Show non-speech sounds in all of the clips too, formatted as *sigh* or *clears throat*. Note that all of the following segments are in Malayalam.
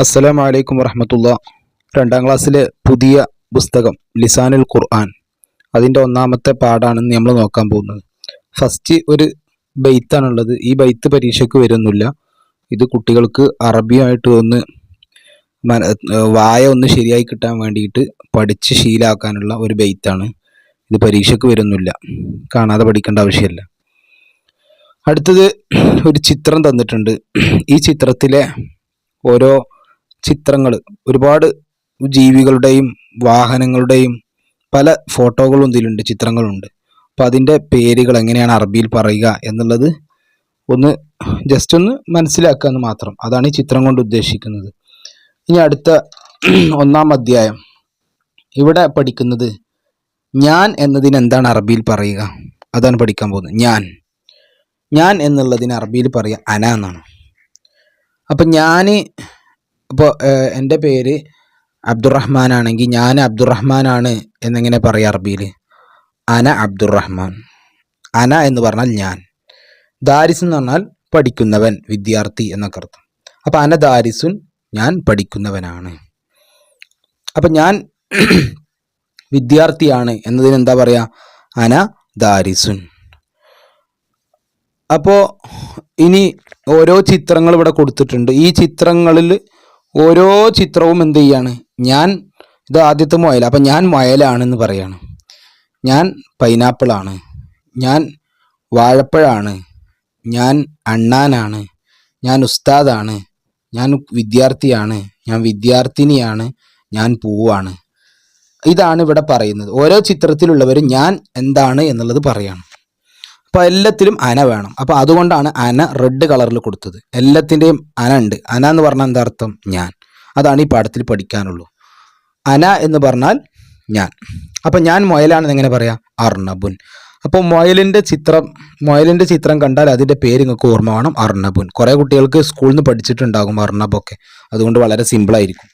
അസ്സലാം വലൈക്കും വറഹമത്തുള്ള. രണ്ടാം ക്ലാസ്സിലെ പുതിയ പുസ്തകം ലിസാനുൽ ഖുർആൻ. അതിന്റെ ഒന്നാമത്തെ പാഠാണ് നമ്മൾ നോക്കാൻ പോകുന്നത്. ഫസ്റ്റ് ഒരു ബെയ്ത്താണുള്ളത്. ഈ ബൈത്ത് പരീക്ഷയ്ക്ക് വരുന്നില്ല. ഇത് കുട്ടികൾക്ക് അറബിയായിട്ട് ഒന്ന് വായ ഒന്ന് ശരിയായി കിട്ടാൻ വേണ്ടിയിട്ട് പഠിച്ച് ശീലാക്കാനുള്ള ഒരു ബെയ്ത്താണ്. ഇത് പരീക്ഷയ്ക്ക് വരുന്നില്ല. കാണാതെ പഠിക്കേണ്ട ആവശ്യമില്ല. അടുത്തത് ഒരു ചിത്രം തന്നിട്ടുണ്ട്. ഈ ചിത്രത്തിലെ ഓരോ ചിത്രങ്ങൾ ഒരുപാട് ജീവികളുടെയും വാഹനങ്ങളുടെയും പല ഫോട്ടോകളും ഇതിലുണ്ട് ചിത്രങ്ങളുണ്ട്. അപ്പോൾ അതിന്റെ പേരുകൾ എങ്ങനെയാണ് അറബിയിൽ പറയുക എന്നുള്ളത് ഒന്ന് ജസ്റ്റ് ഒന്ന് മനസ്സിലാക്കുക എന്ന് മാത്രം. അതാണ് ഈ ചിത്രം കൊണ്ട് ഉദ്ദേശിക്കുന്നത്. ഇനി അടുത്ത *clears throat* ഒന്നാം അധ്യായം. ഇവിടെ പഠിക്കുന്നത് ഞാൻ എന്നതിന് എന്താണ് അറബിയിൽ പറയുക? അതാണ് പഠിക്കാൻ പോകുന്നത്. ഞാൻ. ഞാൻ എന്നുള്ളതിന് അറബിയിൽ പറയുക അന എന്നാണ്. അപ്പം ഞാൻ ഇപ്പോൾ എന്റെ പേര് അബ്ദുറഹ്മാൻ ആണെങ്കിൽ ഞാൻ അബ്ദുറഹ്മാനാണ് എന്നിങ്ങനെ പറയാം അറബിയിൽ അന അബ്ദുറഹ്മാൻ. അന എന്ന് പറഞ്ഞാൽ ഞാൻ. ദാരിസ് എന്ന് പറഞ്ഞാൽ പഠിക്കുന്നവൻ വിദ്യാർത്ഥി എന്നൊക്കെ അർത്ഥം. അപ്പം അന ദാരിസുൻ ഞാൻ പഠിക്കുന്നവനാണ്. അപ്പം ഞാൻ *clears throat* വിദ്യാർത്ഥിയാണ് എന്നതിന് എന്താ പറയുക അന ദാരിസുൻ. അപ്പോൾ ഇനി ഓരോ ചിത്രങ്ങൾ ഇവിടെ കൊടുത്തിട്ടുണ്ട്. ഈ ചിത്രങ്ങളിൽ ഓരോ ചിത്രവും എന്ത് ചെയ്യാണ്? ഞാൻ ഇത് ആദ്യത്തെ മുയൽ. അപ്പം ഞാൻ മുയലാണെന്ന് പറയാണ്. ഞാൻ പൈനാപ്പിളാണ്. ഞാൻ വാഴപ്പഴാണ്. ഞാൻ അണ്ണാനാണ്. ഞാൻ ഉസ്താദാണ്. ഞാൻ വിദ്യാർത്ഥിയാണ്. ഞാൻ വിദ്യാർത്ഥിനിയാണ്. ഞാൻ പൂവാണ്. ഇതാണ് ഇവിടെ പറയുന്നത്. ഓരോ ചിത്രത്തിലുള്ളവരും ഞാൻ എന്താണ് എന്നുള്ളത് പറയണം. അപ്പോൾ എല്ലാത്തിലും അന വേണം. അപ്പോൾ അതുകൊണ്ടാണ് അന റെഡ് കളറിൽ കൊടുത്തത്. എല്ലാത്തിന്റെയും അന ഉണ്ട്. അന എന്ന് പറഞ്ഞാൽ എന്താ അർത്ഥം? ഞാൻ. അതാണ് ഈ പാഠത്തിൽ പഠിക്കാനുള്ളൂ. അന എന്ന് പറഞ്ഞാൽ ഞാൻ. അപ്പം ഞാൻ മുയലാണെന്ന് എങ്ങനെ പറയാം? അർണബുൻ. അപ്പോൾ മുയലിന്റെ ചിത്രം മുയലിന്റെ ചിത്രം കണ്ടാൽ അതിന്റെ പേര് നിങ്ങൾക്ക് ഓർമ്മ വേണം. അർണബുൻ. കുറേ കുട്ടികൾക്ക് സ്കൂളിൽ നിന്ന് പഠിച്ചിട്ടുണ്ടാകും അർണബൊക്കെ അതുകൊണ്ട് വളരെ സിമ്പിളായിരിക്കും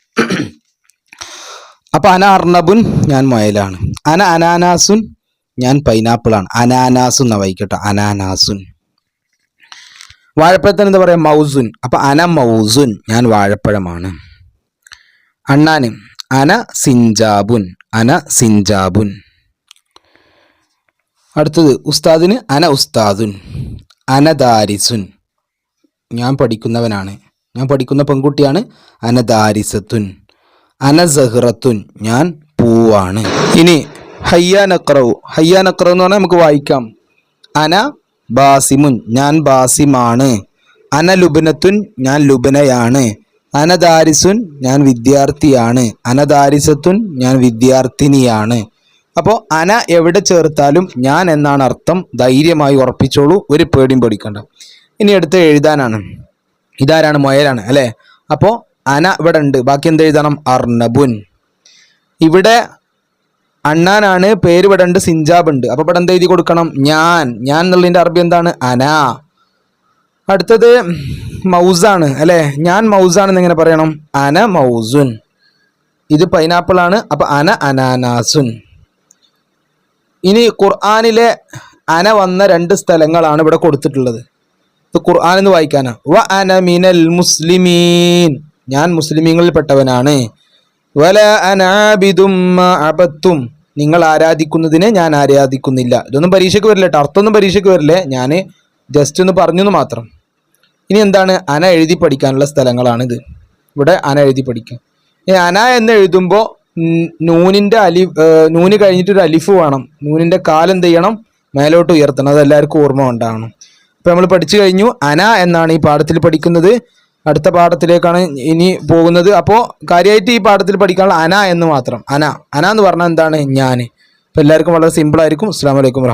അപ്പോൾ അന അർണബുൻ ഞാൻ മുയലാണ്. അന അനാനാസുൻ ഞാൻ പൈനാപ്പിളാണ് അനാനാസ് എന്നാ വായിക്കട്ടോ അനാനാസുൻ വാഴപ്പഴത്തിന് എന്താ പറയുക മൗസുൻ. അപ്പം അന മൗസുൻ. ഞാൻ വാഴപ്പഴമാണ്. അണ്ണാന്. അന സിഞ്ചാബുൻ. അന സിഞ്ചാബുൻ. അടുത്തത് ഉസ്താദിന് അന ഉസ്താദുൻ. അനദാരിസുൻ. ഞാൻ പഠിക്കുന്നവനാണ്. ഞാൻ പഠിക്കുന്ന പെൺകുട്ടിയാണ് അനദാരിസത്തുൻ. അനസഹ്റത്തുൻ. ഞാൻ പൂവാണ്. ഇനി ഹയ്യാ നക്രവു ഹയ്യാ നക്രവ് എന്ന് പറഞ്ഞാൽ നമുക്ക് വായിക്കാം. അന ബാസിമുൻ ഞാൻ ബാസിമാണ്. അന ലുബനത്തുൻ ഞാൻ ലുബനയാണ്. അനദാരിസുൻ ഞാൻ വിദ്യാർത്ഥിയാണ്. അനദാരിസത്തുൻ ഞാൻ വിദ്യാർത്ഥിനിയാണ്. അപ്പോൾ അന എവിടെ ചേർത്താലും ഞാൻ എന്നാണ് അർത്ഥം ധൈര്യമായി ഉറപ്പിച്ചോളൂ ഒരു പേടിയും പേടിക്കണ്ട. ഇനി അടുത്ത് എഴുതാനാണ്. ഇതാരാണ്? മൊയലാണ് അല്ലേ? അപ്പോൾ അന ഇവിടെ ഉണ്ട്. ബാക്കി എന്ത് എഴുതണം? അർണബുൻ. ഇവിടെ അണ്ണാനാണ് പേര് ഇവിടെ ഉണ്ട് സിഞ്ചാബ് ഉണ്ട്. അപ്പോൾ ഇവിടെ എന്ത് എഴുതി കൊടുക്കണം? ഞാൻ. ഞാൻ എന്നുള്ളതിന്റെ അറബി എന്താണ്? അന. അടുത്തത് മൗസാണ് അല്ലേ? ഞാൻ മൗസാണ് എങ്ങനെ പറയണം? അന മൗസുൻ. ഇത് പൈനാപ്പിൾ ആണ്. അപ്പൊ അന അനാനാസുൻ. ഇനി ഖുർആാനിലെ അന വന്ന രണ്ട് സ്ഥലങ്ങളാണ് ഇവിടെ കൊടുത്തിട്ടുള്ളത്. ഇത് ഖുർആൻ എന്ന് വായിക്കാനാ. വ അന മിനൽ മുസ്ലിമീൻ. ഞാൻ മുസ്ലിമീങ്ങളിൽപ്പെട്ടവനാണ്. വല അനാബിദും അബത്തും നിങ്ങൾ ആരാധിക്കുന്നതിനെ ഞാൻ ആരാധിക്കുന്നില്ല. ഇതൊന്നും പരീക്ഷയ്ക്ക് വരില്ല കേട്ടോ അർത്ഥമൊന്നും പരീക്ഷയ്ക്ക് വരില്ലേ. ഞാൻ ജസ്റ്റ് ഒന്ന് പറഞ്ഞു എന്ന് മാത്രം. ഇനി എന്താണ്? അന എഴുതി പഠിക്കാനുള്ള സ്ഥലങ്ങളാണിത്. ഇവിടെ അന എഴുതി പഠിക്കാം. ഈ അന എന്ന് എഴുതുമ്പോൾ നൂനിന്റെ അലി നൂന് കഴിഞ്ഞിട്ടൊരു അലിഫ് വേണം. നൂനിന്റെ കാലെന്ത് ചെയ്യണം? മേലോട്ട് ഉയർത്തണം. അത് എല്ലാവർക്കും ഓർമ്മ ഉണ്ടാകണം അപ്പോൾ നമ്മൾ പഠിച്ചു കഴിഞ്ഞു. അന എന്നാണ് ഈ പാഠത്തിൽ പഠിക്കുന്നത്. അടുത്ത പാഠത്തിലേക്കാണ് ഇനി പോകുന്നത്. അപ്പോൾ കാര്യമായിട്ട് ഈ പാഠത്തിൽ പഠിക്കാനുള്ള അന എന്ന് മാത്രം. അന. അന എന്ന് പറഞ്ഞാൽ എന്താണ്? ഞാൻ അപ്പോൾ എല്ലാവർക്കും വളരെ സിമ്പിളായിരിക്കും അസ്സാം വലൈക്കും